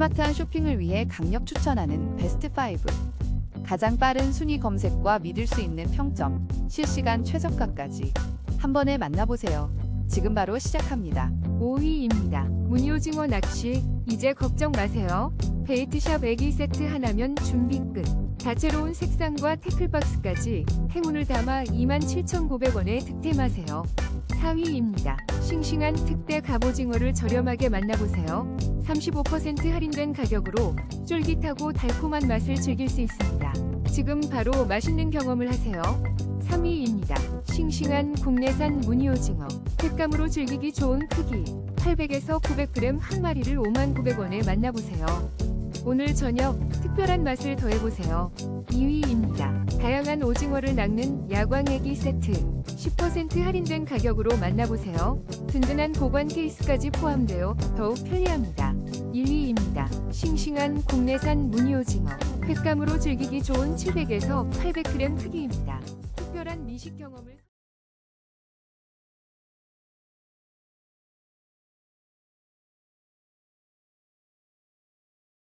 스마트한 쇼핑을 위해 강력 추천하는 베스트 5. 가장 빠른 순위 검색과 믿을 수 있는 평점, 실시간 최저가까지 한 번에 만나보세요. 지금 바로 시작합니다. 5위입니다. 무늬오징어 낚시 이제 걱정 마세요. 베이트샵 애기 세트 하나면 준비 끝. 다채로운 색상과 태클박스까지 행운을 담아 27,900원에 득템하세요. 4위입니다. 싱싱한 특대 갑오징어를 저렴하게 만나보세요. 35% 할인된 가격으로 쫄깃하고 달콤한 맛을 즐길 수 있습니다. 지금 바로 맛있는 경험을 하세요. 3위입니다. 싱싱한 국내산 무늬오징어. 횟감으로 즐기기 좋은 크기. 800에서 900g 한 마리를 59,900원에 만나보세요. 오늘 저녁 특별한 맛을 더해보세요. 2위입니다. 다양한 오징어를 낚는 야광애기 세트. 10% 할인된 가격으로 만나보세요. 든든한 보관 케이스까지 포함되어 더욱 편리합니다. 1위입니다. 싱싱한 국내산 무늬오징어. 횟감으로 즐기기 좋은 700에서 800g 크기입니다. 특별한 미식 경험을